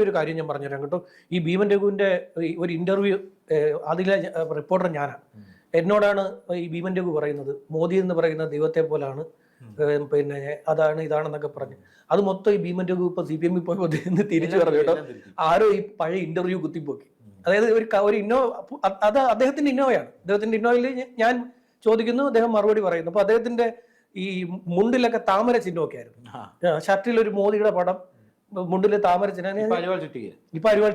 ഒരു കാര്യം ഞാൻ പറഞ്ഞുതരാം കേട്ടോ. ഈ ഭീമൻ രഘുവിന്റെ ഒരു ഇന്റർവ്യൂ അതിലെ റിപ്പോർട്ടർ ഞാനാണ് എന്നോടാണ് ഈ ഭീമൻ രഘു പറയുന്നത്. മോദി എന്ന് പറയുന്ന ദൈവത്തെ പോലാണ്. പിന്നെ അതാണ് ഇതാണെന്നൊക്കെ പറഞ്ഞു. അത് മൊത്തം ഈ ഭീമൻ രഘു ഇപ്പൊ സി പി എമ്മിൽ പോയി തിരിച്ചു പറഞ്ഞു കേട്ടോ. ആരോ ഈ പഴയ ഇന്റർവ്യൂ കുത്തിപ്പോക്കി. അതായത് ഒരു ഒരു ഇന്നോ അത് അദ്ദേഹത്തിന്റെ ഇന്നോവയാണ്. അദ്ദേഹത്തിന്റെ ഇന്നോവയിൽ ഞാൻ ചോദിക്കുന്നു അദ്ദേഹം മറുപടി പറയുന്നു. അപ്പൊ അദ്ദേഹത്തിന്റെ ഈ മുണ്ടിലൊക്കെ താമര ചിഹ്നമൊക്കെ ആയിരുന്നു. ഷർട്ടിൽ ഒരു മോദിയുടെ പടം. മുണ്ടിൽ താമര ഇപ്പൊ അരിവാൾ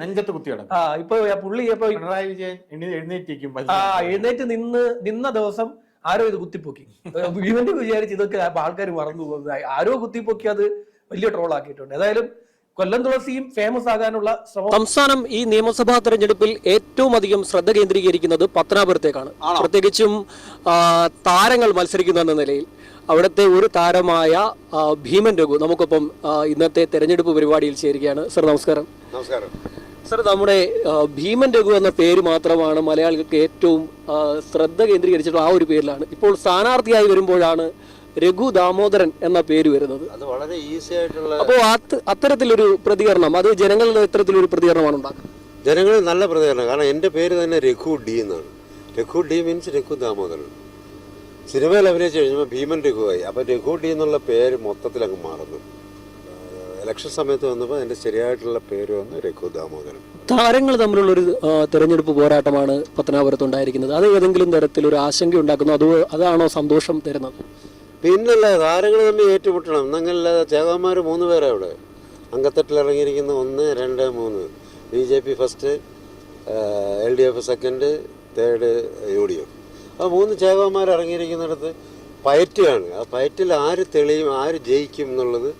നെഞ്ചത്ത് ആ ഇപ്പൊ പുള്ളി ഇപ്പൊ പിണറായി വിജയൻ എണ്ണി- എഴുന്നേറ്റിരിക്കും ആ എഴുന്നേറ്റ് നിന്ന് നിന്ന ദിവസം ആരോ ഇത് കുത്തിപ്പൊക്കി. ഇവന്റ് വിചാരിച്ച് ഇതൊക്കെ ആൾക്കാർ മറന്നു പോകുന്നത് ആരോ കുത്തിപ്പൊക്കി അത് വലിയ ട്രോൾ ആക്കിയിട്ടുണ്ട്. ഏതായാലും കൊല്ലം തുളസിയും ഫേമസ് ആകാനുള്ള ശ്രമം സംസ്ഥാനം ഈ നിയമസഭാ തെരഞ്ഞെടുപ്പിൽ ഏറ്റവും അധികം ശ്രദ്ധ കേന്ദ്രീകരിക്കുന്നത് പത്തനാപുരത്തേക്കാണ്. പ്രത്യേകിച്ചും താരങ്ങൾ മത്സരിക്കുന്ന എന്ന നിലയിൽ. അവിടുത്തെ ഒരു താരമായ ഭീമൻ രഘു നമുക്കൊപ്പം ഇന്നത്തെ തെരഞ്ഞെടുപ്പ് പരിപാടിയിൽ ചേരുകയാണ്. സർ നമസ്കാരം. നമസ്കാരം. സർ നമ്മുടെ ഭീമൻ രഘു എന്ന പേര് മാത്രമാണ് മലയാളികൾക്ക് ഏറ്റവും ശ്രദ്ധ കേന്ദ്രീകരിച്ചിട്ടുള്ള ആ ഒരു പേരിലാണ്. ഇപ്പോൾ സ്ഥാനാർത്ഥിയായി വരുമ്പോഴാണ് രഘു ദാമോദരൻ എന്ന പേര് വരുന്നത്. അത് വളരെ ഈസി ആയിട്ടുള്ള അപ്പോൾ അത്തരത്തിലൊരു പ്രതികരണം അത് ജനങ്ങളിൽ ഇത്തരത്തിലൊരു പ്രതികരണമാണ് ഉണ്ടാക്കുന്നത്. ജനങ്ങളിൽ നല്ല പ്രതികരണം കാരണം എന്റെ പേര് തന്നെ രഘു ഡി എന്നാണ്. Raghu D means Raghu Damodaran. സിനിമയിൽ അഭിനയിച്ച് കഴിഞ്ഞപ്പോൾ ഭീമൻ രഘുവായി. അപ്പോൾ രഘു ഡി എന്നുള്ള പേര് മൊത്തത്തിൽ അങ്ങ് മാറുന്നു. ഇലക്ഷൻ സമയത്ത് വന്നപ്പോൾ എന്റെ ശരിയായിട്ടുള്ള പേര് വന്ന് രഘു ദാമോദരൻ. താരങ്ങൾ തമ്മിലുള്ള ഒരു തെരഞ്ഞെടുപ്പ് പോരാട്ടമാണ് പത്തനാപുരത്ത് ഉണ്ടായിരിക്കുന്നത്. അത് ഏതെങ്കിലും തരത്തിൽ ഒരു ആശങ്ക ഉണ്ടാക്കുന്നു? അതോ അതാണോ സന്തോഷം തരുന്നത്? പിന്നല്ല താരങ്ങൾ തമ്മിൽ ഏറ്റുമുട്ടണം. എന്നങ്ങനല്ലാതെ ചേതാന്മാർ മൂന്ന് പേരാ അവിടെ അങ്കത്തട്ടിൽ ഇറങ്ങിയിരിക്കുന്ന ഒന്ന് രണ്ട് മൂന്ന്. B J P first L D F second third U D F. ആ മൂന്ന് ചേവന്മാർ ഇറങ്ങിയിരിക്കുന്നിടത്ത് പയറ്റാണ് ആ പയറ്റിൽ ആര് തെളിയും ആര് ജയിക്കും എന്നുള്ളത്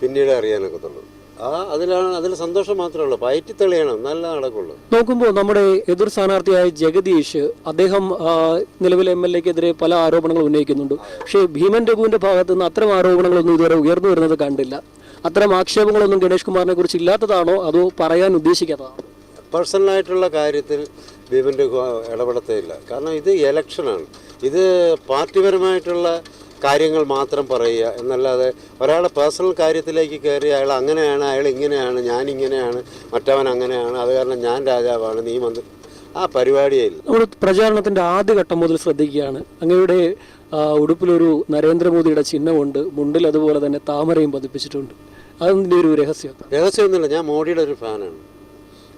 പിന്നീട് അറിയാനൊക്കത്തുള്ളൂ ആ അതിലാണ് അതിൽ സന്തോഷം മാത്രമേ ഉള്ളൂ. പയറ്റി തെളിയണം നല്ല നടക്കുള്ളൂ. നോക്കുമ്പോൾ നമ്മുടെ എതിർ സ്ഥാനാർത്ഥിയായ ജഗദീഷ് അദ്ദേഹം നിലവിലെ എം എൽ എക്കെതിരെ പല ആരോപണങ്ങൾ ഉന്നയിക്കുന്നുണ്ട്. പക്ഷേ ഭീമൻ രഘുവിന്റെ ഭാഗത്ത് നിന്ന് അത്തരം ആരോപണങ്ങളൊന്നും ഇതുവരെ ഉയർന്നു വരുന്നത് കണ്ടില്ല. അത്തരം ആക്ഷേപങ്ങളൊന്നും ഗണേഷ് കുമാറിനെ കുറിച്ച് ഇല്ലാത്തതാണോ അതോ പറയാൻ ഉദ്ദേശിക്കാത്തതാണോ? പേഴ്സണലായിട്ടുള്ള കാര്യത്തിൽ ഭീമൻ രഘു ഇടപെടത്തേയില്ല. കാരണം ഇത് ഇലക്ഷനാണ് ഇത് പാർട്ടിപരമായിട്ടുള്ള കാര്യങ്ങൾ മാത്രം പറയുക എന്നല്ലാതെ ഒരാളെ പേഴ്സണൽ കാര്യത്തിലേക്ക് കയറി അയാൾ അങ്ങനെയാണ് അയാൾ ഇങ്ങനെയാണ് ഞാൻ ഇങ്ങനെയാണ് മറ്റവൻ അങ്ങനെയാണ് അത് കാരണം ഞാൻ രാജാവാണ് നീ മന്ത്രി. ആ പരിപാടിയേ ഇല്ല. നമ്മൾ പ്രചാരണത്തിന്റെ ആദ്യഘട്ടം മുതൽ ശ്രദ്ധിക്കുകയാണ്. അങ്ങയുടെ ഉടുപ്പിലൊരു നരേന്ദ്രമോദിയുടെ ചിഹ്നമുണ്ട്. മുണ്ടിൽ അതുപോലെ തന്നെ താമരയും പതിപ്പിച്ചിട്ടുണ്ട്. അതിന്റെ ഒരു രഹസ്യം. രഹസ്യമൊന്നുമില്ല. ഞാൻ മോഡിയുടെ ഒരു ഫാനാണ്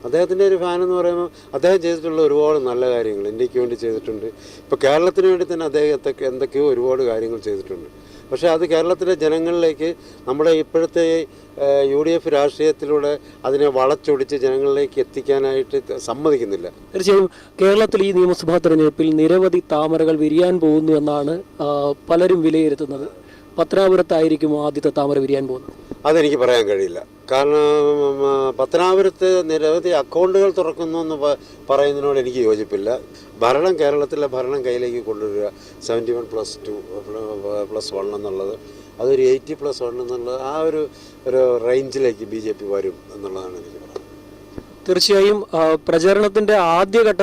അദ്ദേഹത്തിന്റെ ഒരു ഫാൻ എന്ന് പറയുമ്പോൾ അദ്ദേഹം ചെയ്തിട്ടുള്ള ഒരുപാട് നല്ല കാര്യങ്ങൾ ഇന്ത്യയ്ക്ക് വേണ്ടി ചെയ്തിട്ടുണ്ട്. ഇപ്പോൾ കേരളത്തിന് വേണ്ടി തന്നെ അദ്ദേഹം എന്തൊക്കെ എന്തൊക്കെയോ ഒരുപാട് കാര്യങ്ങൾ ചെയ്തിട്ടുണ്ട്. പക്ഷേ അത് കേരളത്തിലെ ജനങ്ങളിലേക്ക് നമ്മുടെ ഇപ്പോഴത്തെ യു ഡി എഫ് രാഷ്ട്രീയത്തിലൂടെ അതിനെ വളച്ചൊടിച്ച് ജനങ്ങളിലേക്ക് എത്തിക്കാനായിട്ട് സമ്മതിക്കുന്നില്ല. തീർച്ചയായും കേരളത്തിൽ ഈ നിയമസഭാ തെരഞ്ഞെടുപ്പിൽ നിരവധി താമരകൾ വിരിയാൻ പോകുന്നു എന്നാണ് പലരും വിലയിരുത്തുന്നത്. പത്തനാപുരത്തായിരിക്കും ആദ്യത്തെ താമര വിരിയാൻ പോകുന്നത്. അതെനിക്ക് പറയാൻ കഴിയില്ല. കാരണം പത്തനാപുരത്ത് നിരവധി അക്കൗണ്ടുകൾ തുറക്കുന്നു എന്ന് പറയുന്നതിനോട് എനിക്ക് യോജിപ്പില്ല. ഭരണം കേരളത്തിലെ ഭരണം കയ്യിലേക്ക് കൊണ്ടുവരിക seventy one plus two plus one എന്നുള്ളത് അതൊരു എയ്റ്റി പ്ലസ് വൺ എന്നുള്ളത് ആ ഒരു ഒരു റേഞ്ചിലേക്ക് ബി ജെ പി വരും എന്നുള്ളതാണ് എനിക്ക് പറയുന്നത് തീർച്ചയായും പ്രചരണത്തിന്റെ ആദ്യഘട്ട